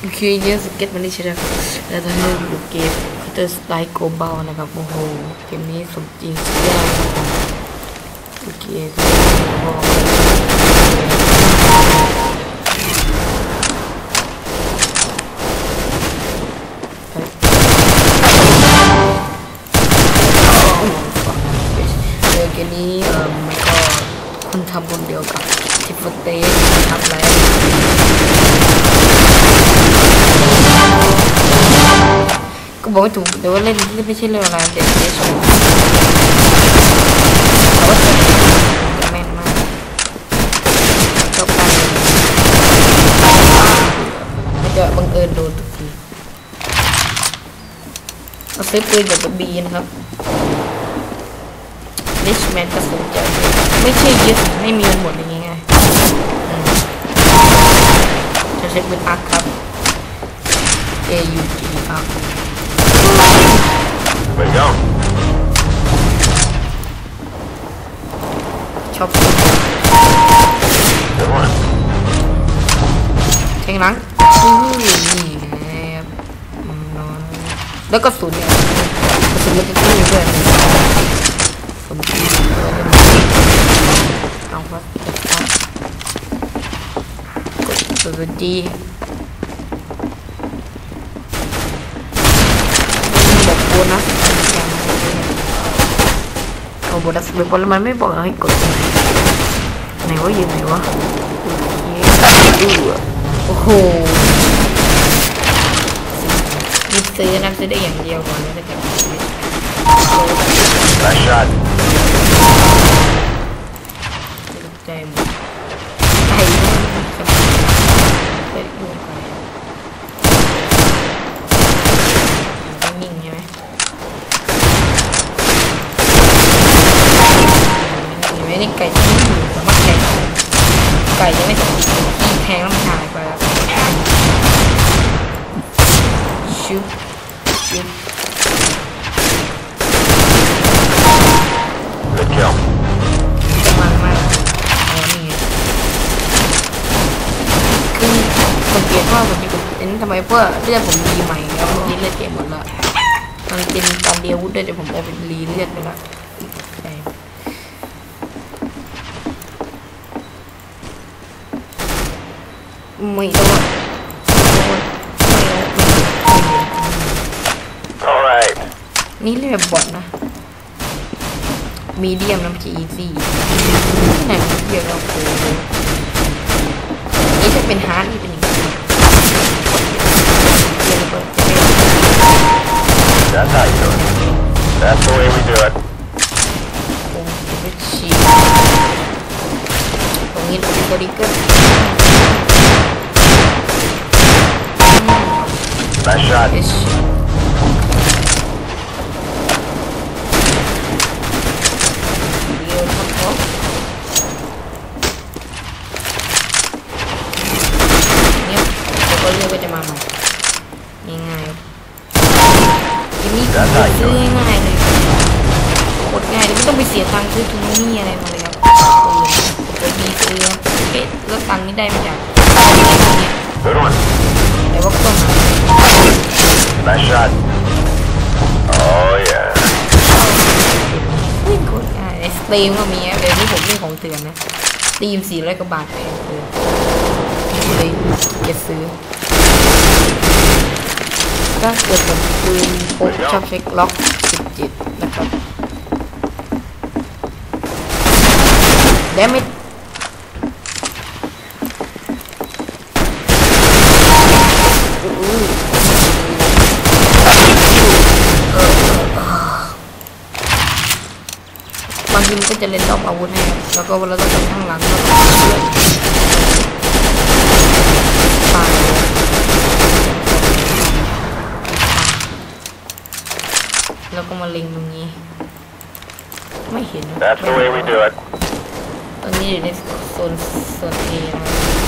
โอเคเยอะสเก็ตมันได้ใช่ไหมแล้วตอนนี้เราอยู่เกมคัตเตอร์สไตล์โกบอลนะครับโอ้โหเกมนี้สมจริงสุดยอดนะคโอเคก็เก็บอกไม่ถูกแต่ว่าเล่นเล่นไม่ใช่เรื่องอะไรเด็กเด็กชมแต่ว่าจะแม่นมากชอบการมันจะบังเอิญโดนทุกทีเราซื้อปืนจากกระบีนะครับลิชแมนก็สนใจไม่ใช่ยึดไม่มีมันหมดอย่างงี้ไงจะใช้ปืนอาร์ครับ A U G อา ร์ค Way to go. ชอบ Good one. แทงหลังอุ้ยนี่ไงครับอืมนอนแล้วก็สูนเโบนัสเบอลแล้วมันไม่บอกให้กดไหนวะยู่ไหนวะโอเคดูอะโอ้โหนี่ซื้อนะซื้อได้อย่างเดียวก่อนแล้วจะเก็บ Nice shot. ใจหมดไอ้สมองเปิดดูก่อนนิ่งๆใช่ไหมเห็ นี่ไก่ที่ไม่อยู่สามารถแทงไก่ยังไม่สมบูรณ์ที่แทงแล้วมันหายไปแล้วชุบชุบ Good kill. จะมันมากอ๋อนี่ไงคือสังเกตว่าผมจะเอ็นทำไมเพื่อเลือดผมรีใหม่แล้วเมื่อกี้เลือดเก็บหมดละมันเป็นการเดียววุธด้วยแต่ผมเอาเป็นรีเลือดไปละใช่ ไม่โดนไม่โดนไม่โดน All right. นี่เรียกบอทนะ มีเดียมน้ำจีอีซี่ไหนเดี๋ยวเราโอ้โหนี่จะเป็นฮาร์ดนี่เป็นอย่างนี้เดี๋ยวเราเปิดจะเป็น That's how you do it. That's the way we do it. โอ้จะเป็นชีตรงนี้เป็นบริเกอร์ Nice shot. เอชเดียวครับผมเนี่ยเดี๋ยวก็เรี ยกว่าจะมาใหม่ง่ายๆทีนี้ซื้อง่ายๆเลยกดง่ายเลยไม่ต้องไปเสียตังค์ซื้อทุนนี่อะไรมาเลยครับปืนจะมีซื้อเก็ตแล้วตังค์นี่ได้มาจากเนี่ย Good one. แต่ว่าก็ต้องหา Nice shot. Oh yeah. ไม่กดง่ายในสตรีมก็มีนะเดี๋ยวนี้ผมเล่นของเถื่อนนะสตรีมสี่ร้อยกว่าบาทเองคือเลยจะซื้อ ก็เกิดผมปืนพกชอบเช็คล็อกสิบเจ็ดนะครับแล้วไม่อู้ บางทีมันก็จะเล่นรอบอาวุธให้ครับแล้วก็เราต้องไปข้างหลังแล้วก็เลื่อนตายแล้วก็มาเล็งตรงนี้ ไม่เห็น That's the way we do it. ตอนนี้อยู่ในโซนโซนเอนะ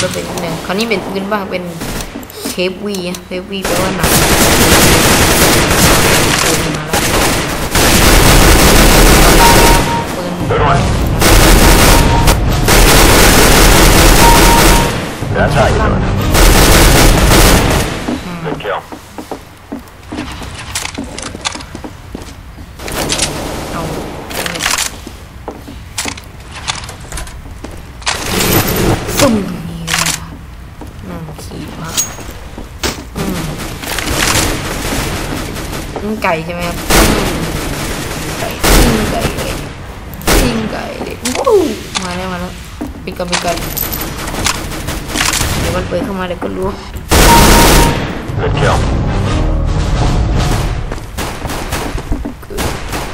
ลือกแล้วเป็นหนึ่งคราวนี้เป็นปืนบ้างเป็นเคฟวีเคฟวีแปลว่าหนักปืนมาแล้วปืนเอาซุ่ม ไก่ใช่ไหมครับไก่ปิ้งไก่เลยปิ้งไก่เลยวู้มาแล้วมาแล้วปิดกันปิดกันเดี๋ยวมันเปิดเข้ามาเดี๋ยวก็รู้ Good kill.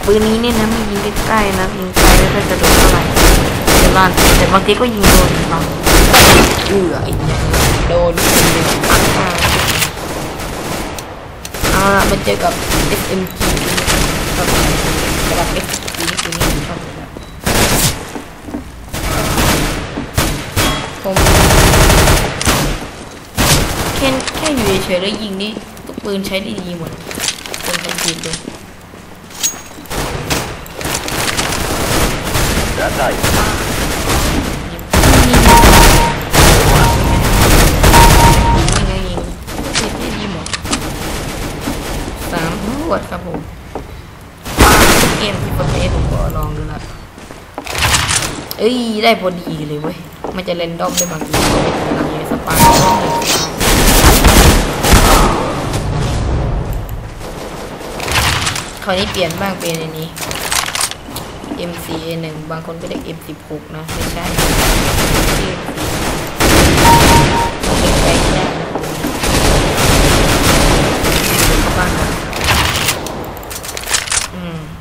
ปืนนี้เนี่ยนะไม่ยิงใกล้ๆนะยิงไกลแล้วก็จะโดนเท่าไหร่แต่บางแต่บางทีก็ยิงโดนบางเอือไอ้เนี่ยโดนคนหนึ่งปัก มาเอาละมาเจอกับ SMG กับกับ SMG นี่คือนี่ชอบเลยนะผมแค่แค่อยู่เฉยๆแล้วยิงนี่ทุกปืนใช้ได้ดีหมดคนสังเกตดู That's how วดครับผมเกมที่ประเภทผมก็ลองดูละเอ้ย ได้พอดีเลยเว้ย มันจะเลนดอมได้บางทีก็เป็นพลังในสปาร์คคราวนี้เปลี่ยนบ้างเป็นอันนี้ MCA1 บางคนก็เรียก M16 นะ ไม่ใช่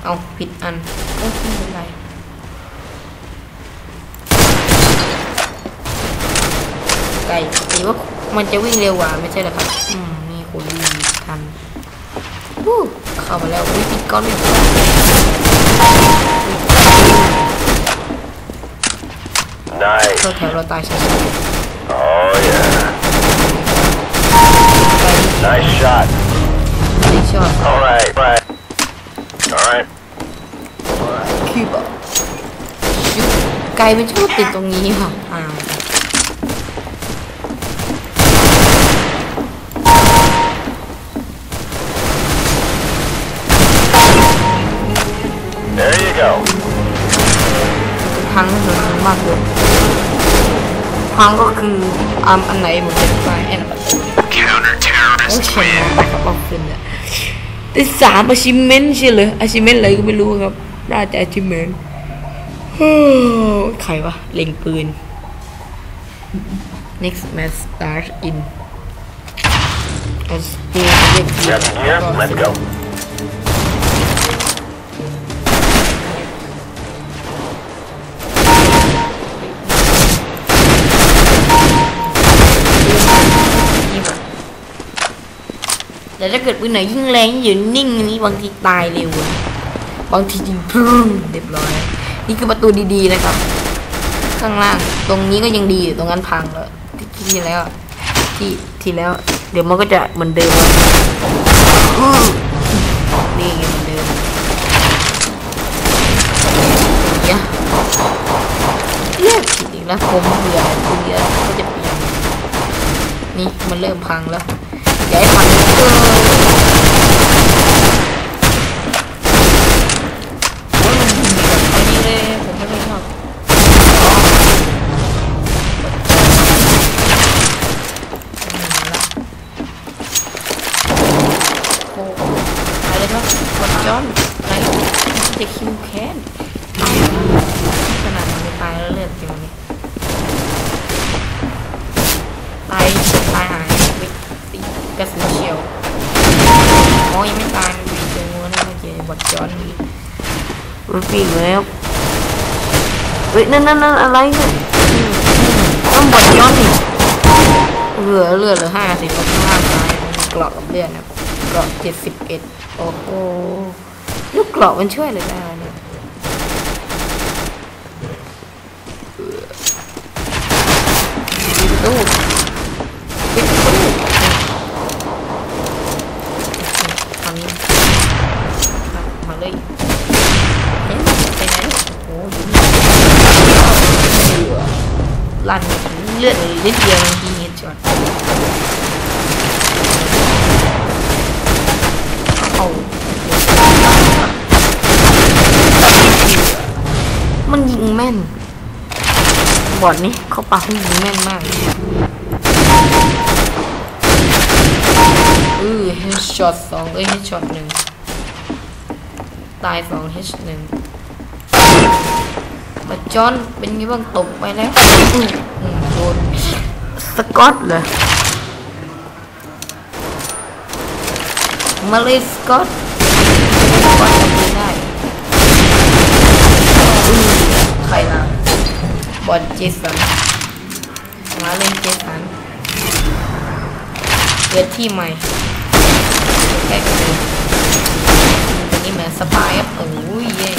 เอาผิดอันโอ้ไม่เป็นไรไก่ตีว่ามันจะวิ่งเร็วกว่าไม่ใช่เหรอครับ อืมมีคนวิ่งทันวู้เข้ามาแล้ววิธีก้อนเลยเข้า Nice. แถวเราตายใช่ไหม Oh yeah. ไก่ Nice shot. ไม่ชอบ All right. Right. All right. คือแบบชุบไก่มันชอบติดตรงนี้ค่ะอ่า There you go. พังเหมือนมากเลยพังก็คืออันอันไหนเหมือนเป็นไฟแอนประตู Counter โอ้ terrorist เฉียนนะครับเอาขึ้นเนี่ยได้สามอาชิเมนต์ใช่เลยอาชิเมนต์อะไรก็ไม่รู้ครับ น่าจะอาชิเมนต์ใครวะ เล็งปืน next match start in เอาสเตียร์เรียก Grab some gear. Let's go. ยิงอะแต่ถ้าเกิดปืนไหนยิ่งแรงยิ่งนิ่งอันนี้บางทีตายเร็วอะ บางทียิงพึ่งเรียบร้อย นี่คือประตูดีๆนะครับ ข้างล่าง ตรงนี้ก็ยังดีอยู่ตรงนั้นพังแล้วที่ที่แล้วที่ที่แล้ว เดี๋ยวมันก็จะเหมือนเดิมนี่ไงเหมือนเดิมเดี๋ยวเลือกผิดอีกแล้วผมเบื่อเบื่อก็จะเปลี่ยนนี่มันเริ่มพังแล้วอย่าให้พังเกิน จะคิวแค้นขนาดมันไม่ตายแล้วเลือดเต็มเลยตายตายหายวิตีกระสุนเชียวโอ้ยไม่ตายมีเจองูนะเมื่อกี้บอดจอนมันปีกแล้วเฮ้ยนั่นนั่นนั่นอะไรเนี่ยต้องบอดจอนอีกเหลือเลือดเหลือห้าสิบห้างางตายกรอบเลือดนะเกรอบเจ็ดสิบเอ็ดโอ้โห ลูกเกราะมันช่วยเลยได้เนี่ยปิดประตูปิดประตูตอนนี้มาเลยเอ๊ะไปไหนโอ้โหลั่นเลือดเลยนิดเดียวทีเฮดช็อตเอา มันยิงแม่น บอดนี่เขาปากมันยิงแม่นมากอือเฮดช็อตสองเอ้ยเฮดช็อตหนึ่งตายสองเฮดหนึ่งมาจอนเป็นไงบ้างตกไปแล้วอืมอืมโดนสกอตเหรอมาเลยสกอตสกอตจำไม่ได้อือใครล่ะ บอลเจสันมาเลยเจสันเกิดที่ใหม่แค่กันเลยอันนี้เหมือนสปายครับโอ้ยเย้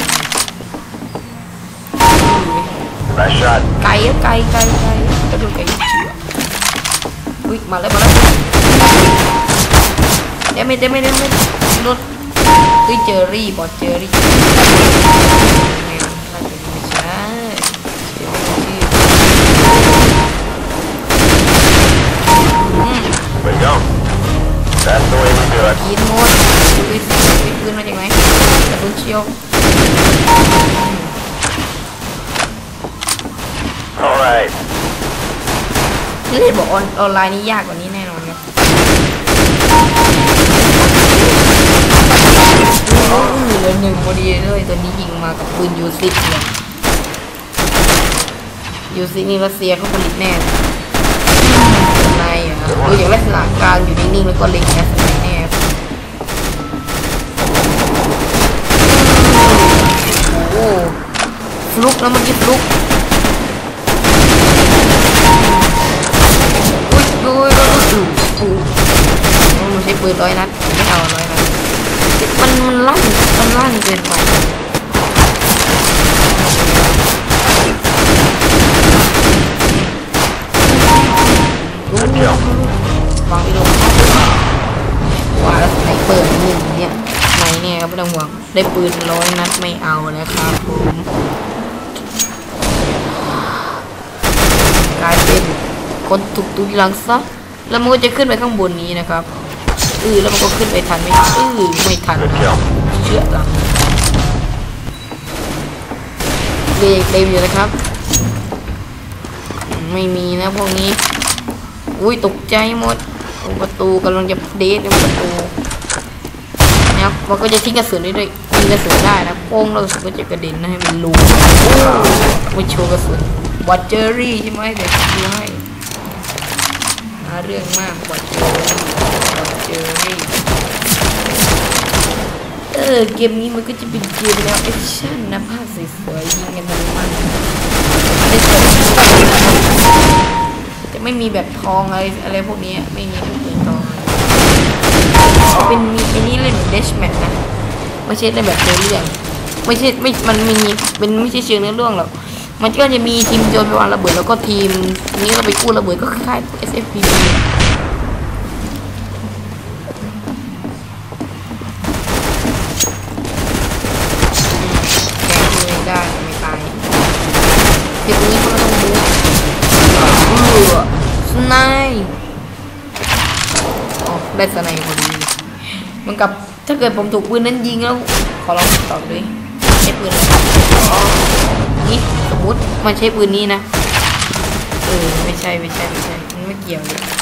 Nice shot. ไกลอะไกลไกลไกลกระโดดไกลเชื่ออุ้ยมาแล้วมาแล้วเดี๋ยวไม่เดี๋ยวไม่เดี๋ยวไม่รถอุ้ยเจอรี่บอสเจอรี่ ยว All right. นี่เลยบอกออนออนไลน์นี่ยากกว่านี้แน่นอนครับโอ้ยเหลือหนึ่งพอดีเลยตัวนี้ยิงมากับปืนยูซิกเลยยูซิกนี่รัสเซียเขาผลิตแน่เลยในอะดูอย่างลักษณะการอยู่นิ่งๆแล้วก็เล็งแอสไนแน่โอ้ฟลุกแล้วเมื่อกี้ฟลุกอุ้ยอุ้ยอุ้ยอุ้ยอุ้ยมันใช้ปืนร้อยนัดไม่เอาร้อยนัดมันมันลั่นมันลั่นเกินไป Good kill. วางไปลงว่าแล้วไอ้เปิดหนึ่งเนี่ยไหนเนี่ยครับไม่ต้องห่วง ได้ปืนร้อยนัดไม่เอานะครับผมกลายเป็นคนถูกตุยหลังซะแล้วมันก็จะขึ้นไปข้างบนนี้นะครับเออแล้วมันก็ขึ้นไปทันไหมเออไม่ทันนะเชื่อหลังเบรกเต็มอยู่นะครับ ไม่มีนะพวกนี้ อุ้ยตกใจหมดประตูกำลังจะเดทประตูนะครับมันก็จะทิ้งกระสุนได้ด้วย กระสุนได้นะโป้งแล้วกระสุนก็จะกระเด็นนะให้มันรูไม่โชว์กระสุนบอดเจอรี่ใช่ไหมเดี๋ยวดูให้หาเรื่องมากบอดเจอรี่บอดเจอรี่เออเกมนี้มันก็จะเป็นเกมแนวแอคชั่นนะภาพสวยๆยิงกันมันๆไม่สวยจะไม่มีแบบทองอะไรอะไรพวกนี้ไม่มีพวกปืนทองอะเป็นมีไอ้นี่เล่นเดชแมทนะ ไม่ใช่เล่นแบบเนื้อเรื่องไม่ใช่ไม่มันมีเป็นไม่ใช่เชิงเนื้อเรื่องหรอกมันก็จะมีทีมโจรไปวางระเบิดแล้วก็ทีมนี้เราไปกู้ระเบิดก็คล้ายๆ SFP แกงเลยได้ไม่ตายเดี๋ยวนี้มันก็ต้องบู๊เออสไน ถ้าเกิดผมถูกปืนนั้นยิงแล้ว ขอลองตอบเลยใช้ปืนอะไรอ๋อนี่สมมติมันใช้ปืนนี้นะ เออไม่ใช่ไม่ใช่ไม่ใช่ มันไม่เกี่ยวเลย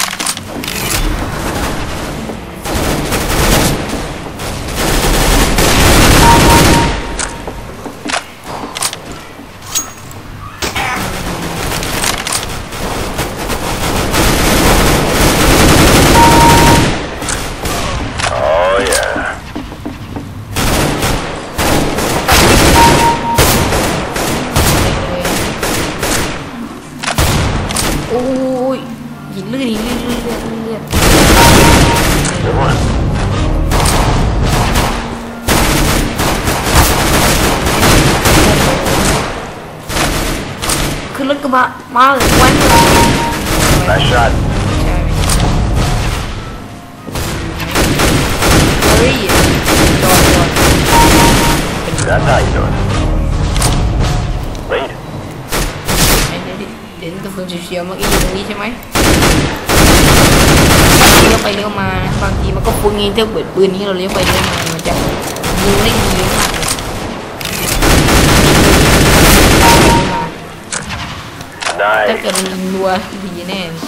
กระบะมาเลยวัน Nice shot. ใช่ไหมเฮ้ยจอดจอด That's how you do it. Lead. ไอ้เนี่ยเด่นกระสุนเฉียวๆเมื่อกี้อยู่ตรงนี้ใช่ไหมเลี้ยวไปเลี้ยวมาบางทีมันก็ฟุ้งเองถ้าเปิดปืนนี้เราเลี้ยวไปเลี้ยวมามันจะยิงได้ดีมาก เลยถ้าเกิดมันยิงรัวดีแน่เลย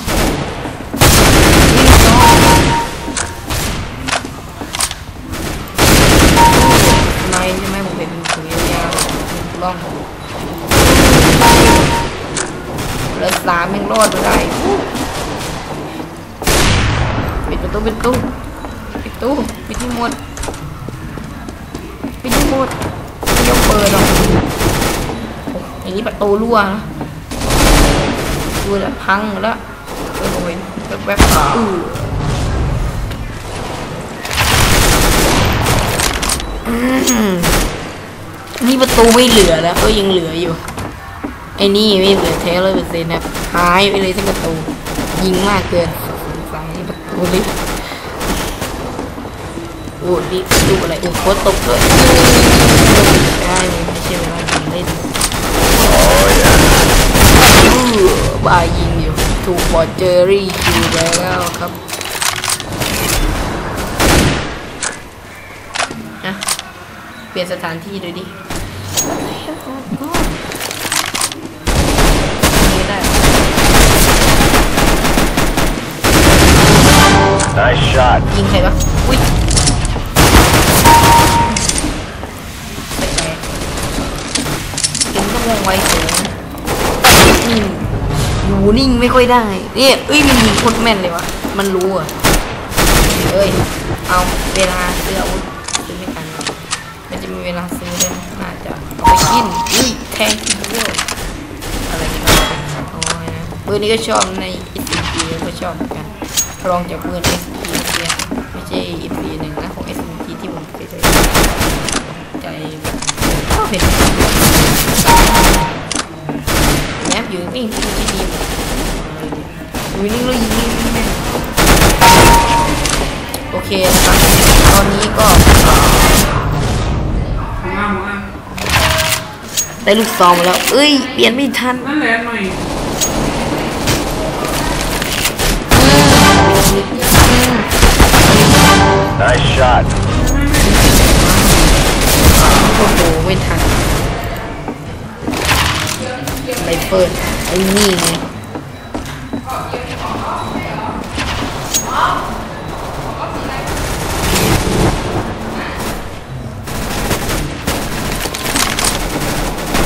นายใช่ไหมผมเป็นถือยาวๆล่องแล้วสามแม่งรอดมาได้ปิดประตูปิดประตูปิดประตูปิดที่หมดปิดที่หมดไม่ยอมเปิดหรอกโอ้อันนี้ประตูรั่วนะ ดูแล้วพังหมดแล้วเออโอ้ยแวบๆอื้ออืมนี่ประตูไม่เหลือแล้วก็ยังเหลืออยู่ ไอ้นี่ไม่เหลือแท้ร้อยเปอร์เซ็นต์นะหายไปเลยทั้งประตู ยิงมากเกินสงสัยประตูนี่โอ้นี่ประตูอะไรโอ้โคตรตกเลยได้เลยไม่ใช่เวลายิงเล่น Oh yeah. อื้อ บายิงอยู่ ถูกบอดเจอรี่คิวไปแล้วครับนะเปลี่ยนสถานที่ดูดินี่ได้ Nice shot. ยิงใครวะอุ้ยไปไหนยิงก็วงไวสูงนิ่งอยู่ นิ่งไม่ค่อยได้เนี่ยเอ้ยมันยิงโคตรแม่นเลยวะมันรู้อะเอ้ยเอาเวลาซื้ออาวุธซื้อไม่ทันหรมันจะมีเวลาซื้อด้วยนะน่าจะเอาไปกินอุ้ยแทงทีเดียอะไรกันวะโอ้ยนะปืนนี้ก็ชอบใน s อ p ก็ชอบเหมือนกันลองจากปืน s อ p เนี่ยไม่ใช่ f อหนึ่งนะของ s อ p ที่ผมเคยใช้ใจก็เห็นแมปอยู่นิ่ง ที่ที่ดีอยู่นิ่งแล้วยิงนิ่งแม่งโอเคนะครับตอนนี้ก็มามาได้ลูกซองมาแล้ว เอ้ย เปลี่ยนไม่ทันนั่นแหละหน่อย Nice shot. โอ้โหไม่ทันไรเฟิลไอ้นี่ไง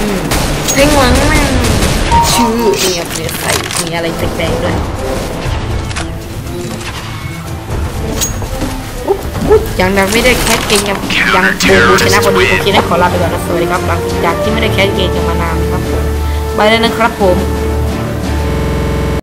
อืม เพ่งหวังแม่งชื่อเนี่ยเนี่ยใส่มีอะไรแปลกๆด้วยอุ๊บอุ๊บยังดังไม่ได้แคสเกมยังยังบูบูชนะพอดีโอเคนะขอลาไปก่อนนะสวัสดีครับหลังจากที่ไม่ได้แคสเกมกันมานานครับไปแล้วนะครับผม